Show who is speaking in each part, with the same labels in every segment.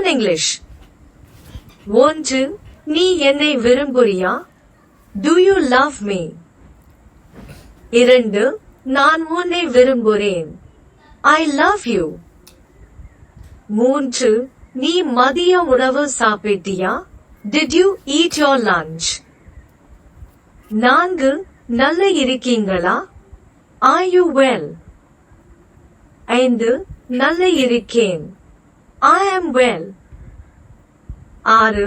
Speaker 1: Learn English ஒன்று நீ என்னை விரும்புறியா? டு யூ லவ் மீ இரண்டு நான் உன்னை விரும்புகிறேன் ஐ லவ் யூ மூன்று நீ மதிய உணவு சாப்பிட்டியா? Did you eat your lunch நான்கு நல்ல இருக்கீங்களா? Are யூ வெல் ஐந்து நல்ல இருக்கேன். ஐ ஆம் வெல் ஆறு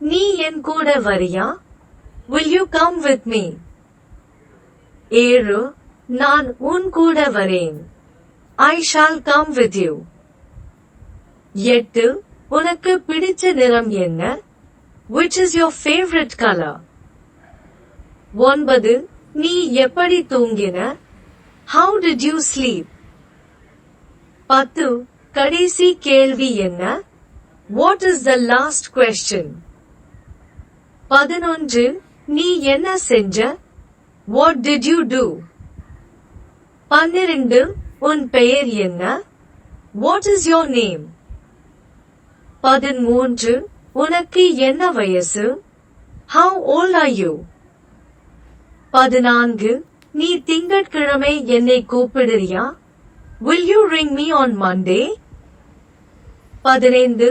Speaker 1: நீ என் கூட வரியா will you come with me ஏழு நான் உன் கூட வரேன் I shall come with you எட்டு உனக்கு பிடிச்ச நிறம் என்ன which is your favourite colour ஒன்பது நீ எப்படி தூங்கின ஹவு டிட் யூ ஸ்லீப் பத்து கடைசி கேள்வி என்ன what is the last question பதினொன்று நீ என்ன செஞ்ச வாட் டிட் யூ டூ பன்னிரண்டு உன் பெயர் என்ன வாட் இஸ் யோர் நேம் பதிமூன்று உனக்கு என்ன வயசு ஹவு ஓல்ட் ஆர் யூ பதினான்கு நீ திங்கட்கிழமை என்னை கூப்பிடுறியா will you ring me on Monday பதினைந்து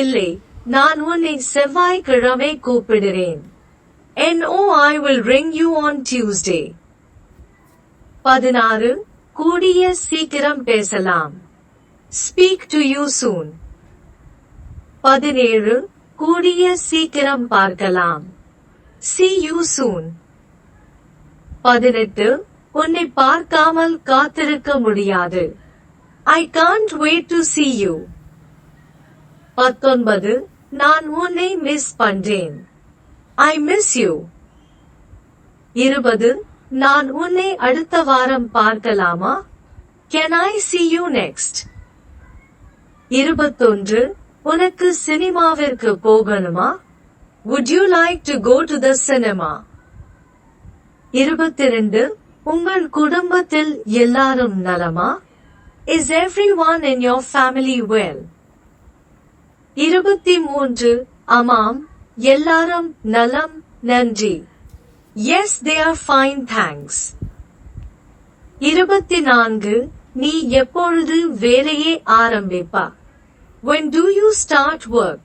Speaker 1: இல்லை நான் உன்னை செவ்வாய்க்கிழமை கூப்பிடுறேன். N O I will ring you on Tuesday பதினாறு கூடிய சீக்கிரம் பேசலாம். ஸ்பீக் டு யூ சூன் பதினேழு கூடிய சீக்கிரம் பார்க்கலாம். சி யூ சூன் பதினெட்டு உன்னை பார்க்காமல் காத்திருக்க முடியாது. I can't wait to see you பத்தொன்பது நான் உன்னை மிஸ் பண்றேன். ஐ மிஸ் யூ இருபது நான் உன்னை அடுத்த வாரம் பார்க்கலாமா? Can I see you next இருபத்தொன்று உனக்கு சினிமாவிற்கு போகணுமா? Would you like to go to the cinema இருபத்தி ரெண்டு உங்கள் குடும்பத்தில் எல்லாரும் நலமா? Is one in your family well? இருபத்தி மூன்று. ஆமாம். எல்லாரும் நலம் நன்றி. Yes they are fine thanks இருபத்தி நான்கு. நீ எப்பொழுது வேலையை ஆரம்பிப்பா? When do you start work?